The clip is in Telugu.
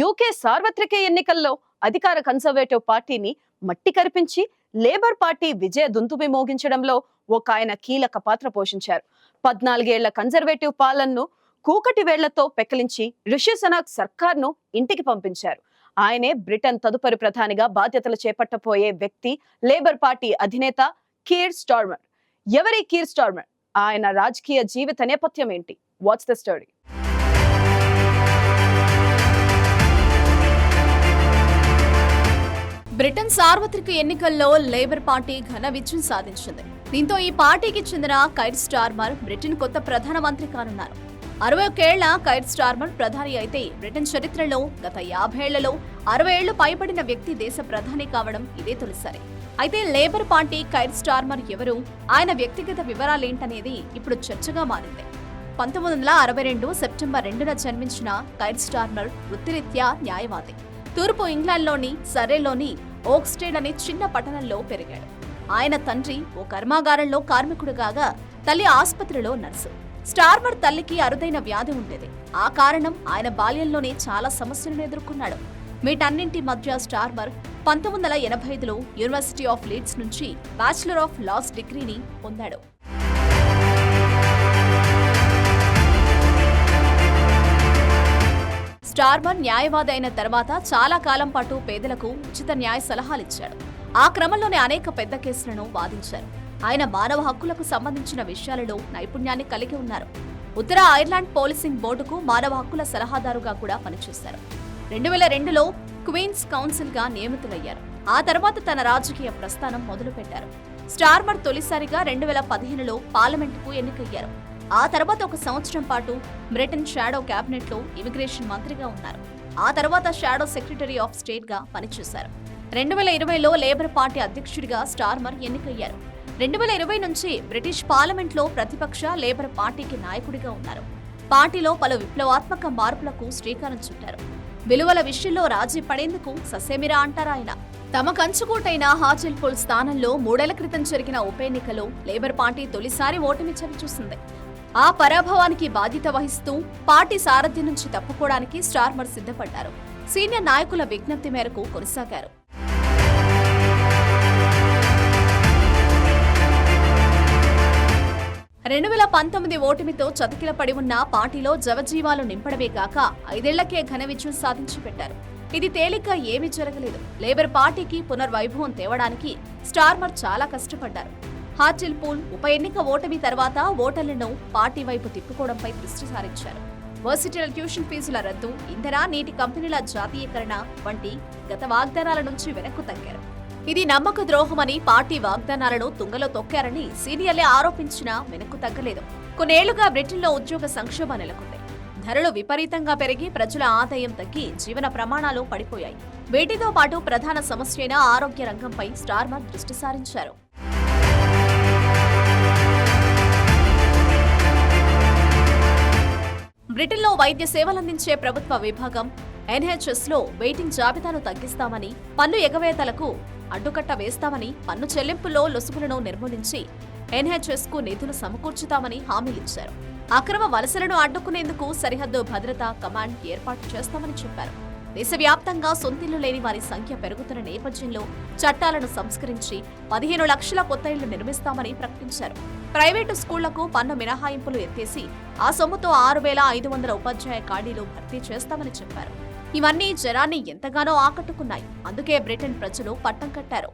యూకే సార్వత్రిక ఎన్నికల్లో అధికార కన్సర్వేటివ్ పార్టీని మట్టి కరిపించి లేబర్ పార్టీ విజయ దుంతుమి మోగించడంలో ఒక ఆయన కీలక పాత్ర పోషించారు. పద్నాలుగేళ్ళ కన్సర్వేటివ్ పాలనను కూకటి వేళ్ళతో పెక్కలించి రిషి సనాక్ సర్కార్ను ఇంటికి పంపించారు. ఆయనే బ్రిటన్ తదుపరి ప్రధానిగా బాధ్యతలు చేపట్టబోయే వ్యక్తి లేబర్ పార్టీ అధినేత కీర్ స్టార్మర్. ఎవరి కీర్ స్టార్మర్? ఆయన రాజకీయ జీవిత నేపథ్యం ఏంటి? వాట్స్ ద స్టోరీ బ్రిటన్ సార్వత్రిక ఎన్నికల్లో లేబర్ పార్టీ ఘన విజయం సాధించింది. దీంతో ఈ పార్టీకి చెందిన కైర్ స్టార్మర్ బ్రిటన్ కొత్త ప్రధానమంత్రి కానున్నారు. అరవై ఒకేళ్ళ కైర్ స్టార్మర్ ప్రధాని అయితే బ్రిటన్ చరిత్రలో గత యాభైళ్ళలో అరవై ఏళ్ళు పైబడిన వ్యక్తి దేశ ప్రధాని కావడం ఇదే తొలిసారి. అయితే లేబర్ పార్టీ కైర్ స్టార్మర్ ఎవరు ఆయన వ్యక్తిగత వివరాలేంటనేది ఇప్పుడు చర్చగా మారింది. పంతొమ్మిది వందల అరవై రెండు సెప్టెంబర్ రెండున జన్మించిన కైర్ స్టార్మర్ వృత్తిరీత్యా న్యాయవాది. తూర్పు ఇంగ్లాండ్లోని సర్రేలోని ఓక్స్టేడ్ అనే చిన్న పట్టణంలో పెరిగాడు. ఆయన తండ్రి ఓ కర్మాగారంలో కార్మికుడు కాగా తల్లి ఆసుపత్రిలో నర్సు. స్టార్మర్ తల్లికి అరుదైన వ్యాధి ఉండేది. ఆ కారణం ఆయన బాల్యంలోనే చాలా సమస్యలను ఎదుర్కొన్నాడు. వీటన్నింటి మధ్య స్టార్మర్ పంతొమ్మిది వందల ఎనభై ఐదులో యూనివర్సిటీ ఆఫ్ లీడ్స్ నుంచి బ్యాచిలర్ ఆఫ్ లాస్ డిగ్రీని పొందాడు. స్టార్మన్ న్యాయవాది అయిన తర్వాత చాలా కాలం పాటు పేదలకు ఉచిత న్యాయ సలహాలిచ్చాడు. ఆ క్రమంలోనే అనేక పెద్ద కేసులను వాదించారు. ఆయన మానవ హక్కులకు సంబంధించిన విషయాలలో నైపుణ్యాన్ని కలిగి ఉన్నారు. ఉత్తర ఐర్లాండ్ పోలీసింగ్ బోర్డుకు మానవ హక్కుల సలహాదారుగా కూడా పనిచేశారు. రెండు వేల రెండులో క్వీన్స్ కౌన్సిల్గా నియమితులయ్యారు. ఆ తర్వాత తన రాజకీయ ప్రస్థానం మొదలుపెట్టారు. స్టార్మర్ తొలిసారిగా రెండు వేల పదిహేనులో పార్లమెంటుకు ఎన్నికయ్యారు. ఆ తర్వాత ఒక సంవత్సరం పాటు బ్రిటన్ షాడో క్యాబినెట్లో ఇమిగ్రేషన్ మంత్రిగా ఉన్నారు. ఆ తర్వాత షాడో సెక్రటరీ ఆఫ్ స్టేట్గా పనిచేశారు. రెండు వేల ఇరవైలో లేబర్ పార్టీ అధ్యక్షుడిగా స్టార్మర్ ఎన్నికయ్యారు. రెండు వేల ఇరవై నుంచి బ్రిటిష్ పార్లమెంట్లో ప్రతిపక్ష లేబర్ పార్టీకి నాయకుడిగా ఉన్నారు. పార్టీలో పలు విప్లవాత్మక మార్పులకు శ్రీకారం చుట్టారు. విలువల విషయంలో రాజీ పడేందుకు ససేమిరా అంటారాయన తమ కంచుకోటైన హాజల్పూల్ స్థానంలో మూడేళ్ళ క్రితం జరిగిన ఉప ఎన్నికలో లేబర్ పార్టీ తొలిసారి ఓటమి చవిచూసింది. ఆ పరాభవానికి బాధ్యత వహిస్తూ పార్టీ సారథ్యం నుంచి తప్పుకోవడానికి స్టార్మర్ సిద్ధపడ్డారు. సీనియర్ నాయకుల విజ్ఞప్తి మేరకు కొనసాగారు. రెండు వేల పంతొమ్మిది ఓటమితో చతికిలపడి ఉన్న పార్టీలో జవజీవాలు నింపడమే కాక ఐదేళ్ళకే ఘన విజయం సాధించి పెట్టారు ఇది తేలిగ్గా ఏమీ జరగలేదు. లేబర్ పార్టీకి పునర్వైభవం తేవడానికి స్టార్మర్ చాలా కష్టపడ్డారు. హార్టిల్ పూల్ ఉప ఎన్నిక ఓటమి తర్వాత ఓటర్లను పార్టీ వైపు తిప్పుకోవడంపై దృష్టి సారించారు. వర్సిటీల ట్యూషన్ ఫీజుల రద్దు ఇంధన నీటి కంపెనీల జాతీయకరణ వంటి గత వాగ్దానాల నుంచి వెనక్కు తగ్గారు. ఇది నమ్మక ద్రోహమని పార్టీ వాగ్దానాలను తుంగలో తొక్కారని సీనియర్లే ఆరోపించినా వెనక్కు తగ్గలేదు. కొన్నేళ్ళుగా బ్రిటన్లో ఉద్యోగ సంక్షోభం నెలకొంది. ధరలు విపరీతంగా పెరిగి ప్రజల ఆదాయం తగ్గి జీవన ప్రమాణాలు పడిపోయాయి. వీటితో పాటు ప్రధాన సమస్య అయిన ఆరోగ్య రంగంపై స్టార్మర్ దృష్టి సారించారు. బ్రిటన్లో వైద్య సేవలందించే ప్రభుత్వ విభాగం ఎన్హెచ్ఎస్లో వెయిటింగ్ జాబితాను తగ్గిస్తామని పన్ను ఎగవేతలకు అడ్డుకట్ట వేస్తామని పన్ను చెల్లింపులో లొసుగులను నిర్మూలించి ఎన్హెచ్ఎస్కు నిధులు సమకూర్చుతామని హామీలిచ్చారు అక్రమ వలసలను అడ్డుకునేందుకు సరిహద్దు భద్రతా కమాండ్ ఏర్పాటు చేస్తామని చెప్పారు. దేశవ్యాప్తంగా సొంతిల్లు లేని వారి సంఖ్య పెరుగుతున్న నేపథ్యంలో చట్టాలను సంస్కరించి పదిహేను లక్షల కొత్త ఇళ్ళు నిర్మిస్తామని ప్రకటించారు. ప్రైవేటు స్కూళ్ళకు పన్ను మినహాయింపులు ఎత్తేసి ఆ సొమ్ముతో ఆరు వేల ఐదు వందల ఉపాధ్యాయ ఖాళీలు భర్తీ చేస్తామని చెప్పారు. ఇవన్నీ జనాన్ని ఎంతగానో ఆకట్టుకున్నాయి. అందుకే బ్రిటన్ ప్రజలు పట్టం కట్టారు.